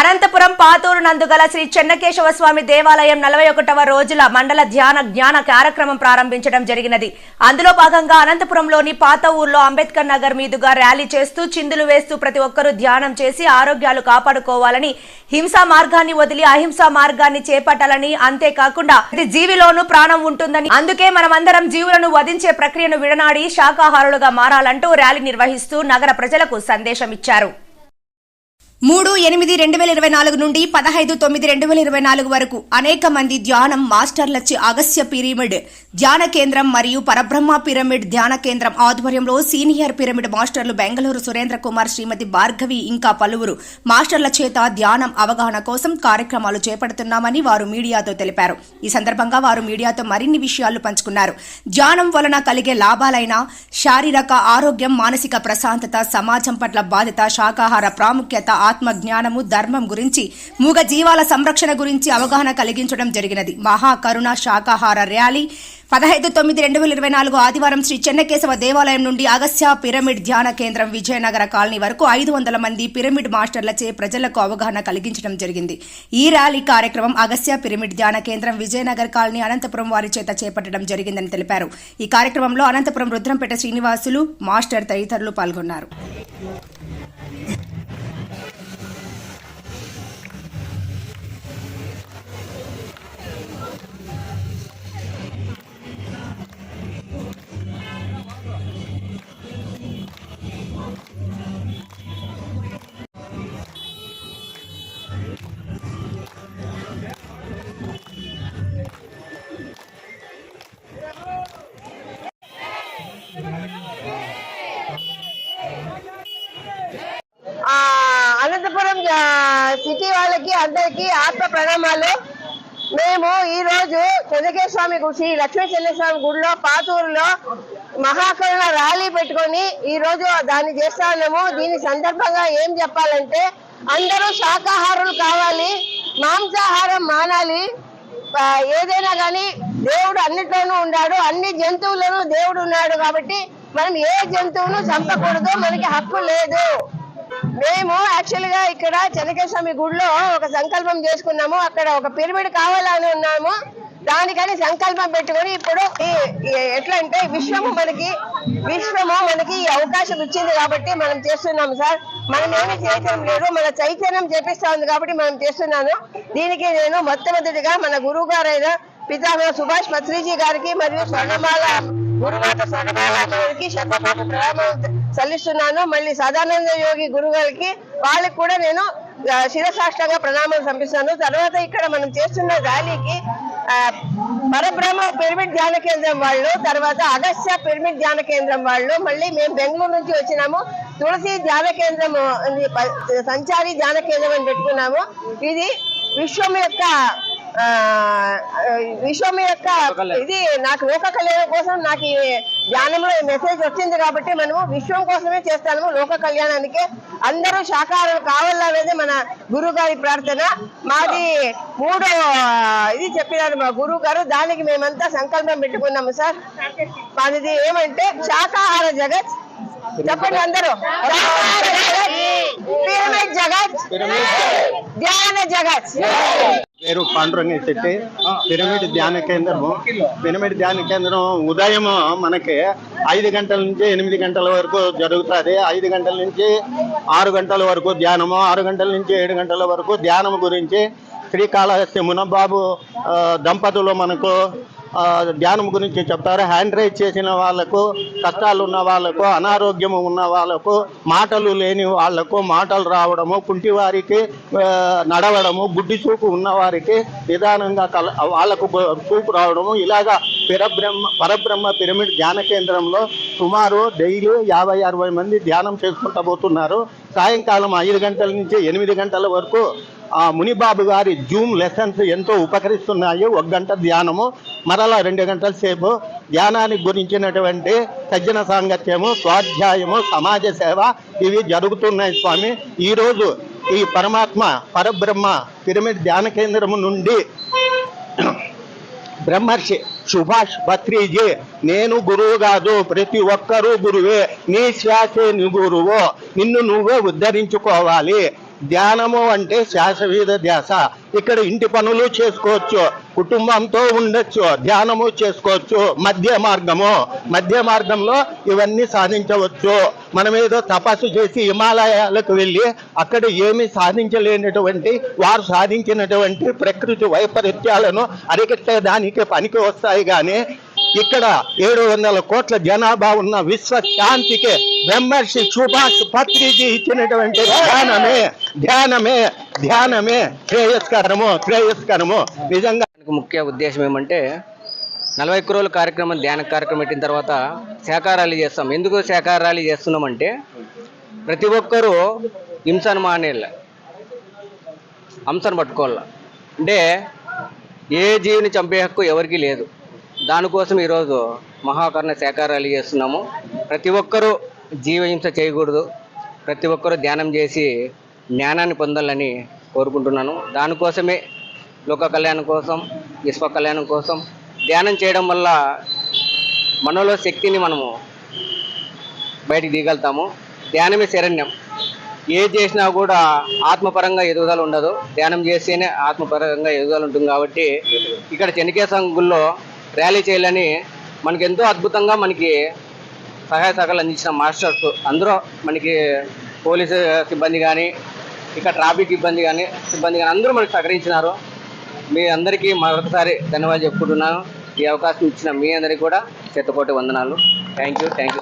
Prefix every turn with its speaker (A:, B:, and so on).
A: అనంతపురం పాతూరు నందుగల శ్రీ చెన్నకేశవ స్వామి దేవాలయం నలభై ఒకటవ రోజుల మండల ధ్యాన జ్ఞాన కార్యక్రమం ప్రారంభించడం జరిగినది. అందులో భాగంగా అనంతపురంలోని పాత ఊర్లో అంబేద్కర్ నగర్ మీదుగా ర్యాలీ చేస్తూ చిందులు వేస్తూ ప్రతి ఒక్కరూ ధ్యానం చేసి ఆరోగ్యాలు కాపాడుకోవాలని హింసా మార్గాన్ని వదిలి అహింసా మార్గాన్ని చేపట్టాలని అంతేకాకుండా ప్రతి జీవిలోనూ ప్రాణం ఉంటుందని అందుకే మనమందరం జీవులను వధించే ప్రక్రియను విడనాడి శాకాహారులుగా మారాలంటూ ర్యాలీ నిర్వహిస్తూ నగర ప్రజలకు సందేశం ఇచ్చారు మూడు ఎనిమిది రెండు వేల ఇరవై నాలుగు నుండి పదహైదు తొమ్మిది రెండు వేల ఇరవై నాలుగు వరకు అనేక మంది ధ్యానం మాస్టర్లచే అగస్య పిరమిడ్ ధ్యాన కేంద్రం మరియు పరబ్రహ్మ పిరమిడ్ ధ్యాన కేంద్రం ఆధ్వర్యంలో సీనియర్ పిరమిడ్ మాస్టర్లు బెంగళూరు సురేంద్ర కుమార్ శ్రీమతి భార్గవి ఇంకా పలువురు మాస్టర్ల చేత ధ్యానం అవగాహన కోసం కార్యక్రమాలు చేపడుతున్నామని వారు మీడియాతో తెలిపారు. ఈ సందర్భంగా వారు మీడియాతో మరిన్ని విషయాలు పంచుకున్నారు. ధ్యానం వలన కలిగే లాభాలైన శారీరక ఆరోగ్యం మానసిక ప్రశాంతత సమాజం పట్ల బాధ్యత శాకాహార ప్రాముఖ్యత ఆత్మ జ్ఞానము ధర్మం గురించి మూగ జీవాల సంరక్షణ గురించి అవగాహన కలిగించడం జరిగినది. మహాకరుణ శాకాహార ర్యాలీ పదహైదు తొమ్మిది రెండు వేల ఇరవై నాలుగు ఆదివారం శ్రీ చెన్నకేశవ దేవాలయం నుండి అగస్య పిరమిడ్ ధ్యాన కేంద్రం విజయనగర కాలనీ వరకు ఐదు వందల మంది పిరమిడ్ మాస్టర్లచే ప్రజలకు అవగాహన కలిగించడం జరిగింది. ఈ ర్యాలీ కార్యక్రమం అగస్య పిరమిడ్ ధ్యాన కేంద్రం విజయనగర్ కాలనీ అనంతపురం వారి చేత చేపట్టడం జరిగిందని తెలిపారు. ఈ కార్యక్రమంలో అనంతపురం రుద్రంపేట శ్రీనివాసులు మాస్టర్ తదితరులు పాల్గొన్నారు.
B: సిటీ వాళ్ళకి అందరికి ఆత్మ ప్రణామాలు. మేము ఈ రోజు చెన్నకేశ్వర స్వామి శ్రీ లక్ష్మీ చెన్నకేశ్వర స్వామి గుడిలో పాతూరులో మహాకరుణ ర్యాలీ పెట్టుకొని ఈ రోజు దాన్ని చేస్తా ఉన్నాము. దీని సందర్భంగా ఏం చెప్పాలంటే అందరూ శాకాహారులు కావాలి మాంసాహారం మానాలి. ఏదైనా కానీ దేవుడు అన్నిట్లోనూ ఉన్నాడు అన్ని జంతువులను దేవుడు ఉన్నాడు కాబట్టి మనం ఏ జంతువును చంపకూడదు మనకి హక్కు లేదు. మేము యాక్చువల్గా ఇక్కడ స్వామి గుడిలో ఒక సంకల్పం చేసుకున్నాము. అక్కడ ఒక పిరమిడ్ కావాలని ఉన్నాము. దానికని సంకల్పం పెట్టుకొని ఇప్పుడు ఎట్లా అంటే విశ్వము మనకి విశ్వము మనకి ఈ అవకాశం ఇచ్చింది కాబట్టి మనం చేస్తున్నాము సార్. మనం ఏమి చేయటం లేదు. మన చైతన్యం చేపిస్తా ఉంది కాబట్టి మనం చేస్తున్నాను. దీనికి నేను మొట్టమొదటిగా మన గురువు గారైన పితామహ సుభాష్ మత్రిజీ గారికి మరియు స్వర్ణమాల గురుమాత స్వర్ణమాల శతకోటి ప్రణామాలు సల్లిస్తున్నాను. మళ్ళీ సదానంద యోగి గురువు గారికి వాళ్ళకి కూడా నేను శిరసాష్టంగా ప్రణామాలు పంపిస్తాను తర్వాత ఇక్కడ మనం చేస్తున్న ర్యాలీకి పరబ్రహ్మ పిరమిడ్ ధ్యాన కేంద్రం వాళ్ళు తర్వాత అగస్య పిరమిడ్ ధ్యాన కేంద్రం వాళ్ళు మళ్ళీ మేము బెంగళూరు నుంచి వచ్చినాము. తులసి ధ్యాన కేంద్రం సంచారి ధ్యాన కేంద్రం అని పెట్టుకున్నాము. ఇది విశ్వం యొక్క విశ్వం యొక్క ఇది నాకు లోక కళ్యాణం కోసం నాకు ఈ ధ్యానంలో మెసేజ్ వచ్చింది కాబట్టి మనము విశ్వం కోసమే చేస్తాము లోక కళ్యాణానికి అందరూ శాకాహారం కావాలనేది మన గురువు గారి ప్రార్థన. మాది మూడో ఇది చెప్పినారు మా గురువు గారు దానికి మేమంతా సంకల్పం పెట్టుకున్నాము సార్. మాది ఏమంటే శాకాహార జగత్. చెప్పండి అందరూ. పిరమిడ్ జగత్ ధ్యాన జగత్.
C: పేరు పాండురంగ శెట్టి. పిరమిడ్ ధ్యాన కేంద్రము. పిరమిడ్ ధ్యాన కేంద్రం ఉదయం మనకి ఐదు గంటల నుంచి ఎనిమిది గంటల వరకు జరుగుతుంది. ఐదు గంటల నుంచి ఆరు గంటల వరకు ధ్యానము ఆరు గంటల నుంచి ఏడు గంటల వరకు ధ్యానం గురించి శ్రీకాళహస్తి మునబాబు దంపతులు మనకు ధ్యానం గురించి చెప్తారు. హ్యాండ్ రైజ్ చేసిన వాళ్ళకు కష్టాలు ఉన్న వాళ్ళకు అనారోగ్యం ఉన్న వాళ్ళకు మాటలు లేని వాళ్ళకు మాటలు రావడము కుంటి వారికి నడవడము గుడ్డి చూపు ఉన్న వారికి నిదానంగా కల వాళ్ళకు చూపు రావడము. ఇలాగా పిరబ్రహ్మ పరబ్రహ్మ పిరమిడ్ ధ్యాన కేంద్రంలో సుమారు డైలీ యాభై అరవై మంది ధ్యానం చేసుకుంటూ పోతున్నారు. సాయంకాలం ఐదు గంటల నుంచి ఎనిమిది గంటల వరకు ఆ మునిబాబు గారి జూమ్ లెసన్స్ ఎంతో ఉపకరిస్తున్నాయి ఒక గంట ధ్యానము మరలా రెండు గంటల సేపు ధ్యానానికి గురించినటువంటి సజ్జన సాంగత్యము స్వాధ్యాయము సమాజ సేవ ఇవి జరుగుతున్నాయి స్వామి. ఈరోజు ఈ పరమాత్మ పరబ్రహ్మ పిరమిడ్ ధ్యాన కేంద్రము నుండి బ్రహ్మర్షి సుభాష్ భత్రీజీ నేను గురువు కాదు ప్రతి ఒక్కరూ గురువే నీ శ్వాసే నీ గురువు నిన్ను నువ్వే ఉద్ధరించుకోవాలి. ధ్యానము అంటే శాశ్వత ధ్యాస. ఇక్కడ ఇంటి పనులు చేసుకోవచ్చు కుటుంబంతో ఉండొచ్చు ధ్యానము చేసుకోవచ్చు మధ్య మార్గము. మధ్య మార్గంలో ఇవన్నీ సాధించవచ్చు. మనం ఏదో తపస్సు చేసి హిమాలయాలకు వెళ్ళి అక్కడ ఏమి సాధించలేనటువంటి వారు సాధించినటువంటి ప్రకృతి వైపరీత్యాలను అరికట్టడానికి పనికి వస్తాయి కానీ ఇక్కడ ఏడు వందల కోట్ల జనాభా ఉన్న విశ్వ శాంతికి బ్రహ్మర్షి సుభాష్ పత్రిజీ ఇచ్చినటువంటి ధ్యానమే ధ్యానమే ధ్యానమే శ్రేయస్కరము శ్రేయస్కరము. నిజంగా
D: ముఖ్య ఉద్దేశం ఏమంటే నలభై ఒక్క రోజుల కార్యక్రమం ధ్యాన కార్యక్రమం పెట్టిన తర్వాత శాఖా ర్యాలీ చేస్తాం. ఎందుకు శాఖా ర్యాలీ చేస్తున్నామంటే ప్రతి ఒక్కరూ హింసను మానేళ్ళ హంసను పట్టుకోవాల. అంటే ఏ జీవిని చంపే హక్కు ఎవరికీ లేదు. దానికోసం ఈరోజు మహాకర్ణ సేకారాలు చేస్తున్నాము. ప్రతి ఒక్కరూ జీవహింస చేయకూడదు. ప్రతి ఒక్కరూ ధ్యానం చేసి జ్ఞానాన్ని పొందాలని కోరుకుంటున్నాను. దానికోసమే లోక కళ్యాణం కోసం విశ్వ కళ్యాణం కోసం ధ్యానం చేయడం వల్ల మనలో శక్తిని మనము బయటికి తీయగలుగుతాము ధ్యానమే శరణ్యం. ఏది చేసినా కూడా ఆత్మపరంగా ఎదుగుదల ఉండదు. ధ్యానం చేస్తేనే ఆత్మపరంగా ఎదుగుదల ఉంటుంది కాబట్టి ఇక్కడ చెనికేశం గుళ్ళో ర్యాలీ చేయాలని మనకి ఎంతో అద్భుతంగా మనకి సహాయ సహకారాలు అందించిన మాస్టర్స్ అందరూ మనకి పోలీసు సిబ్బంది కానీ ఇక్కడ ట్రాఫిక్ ఇబ్బంది కానీ సిబ్బంది కానీ అందరూ మనకి సహకరించినారు. మీ అందరికీ మరొకసారి ధన్యవాదాలు చెప్పుకుంటున్నాను. ఈ అవకాశం ఇచ్చిన మీ అందరికీ కూడా చెత్తకోటి వందనాలు. Thank you thank you.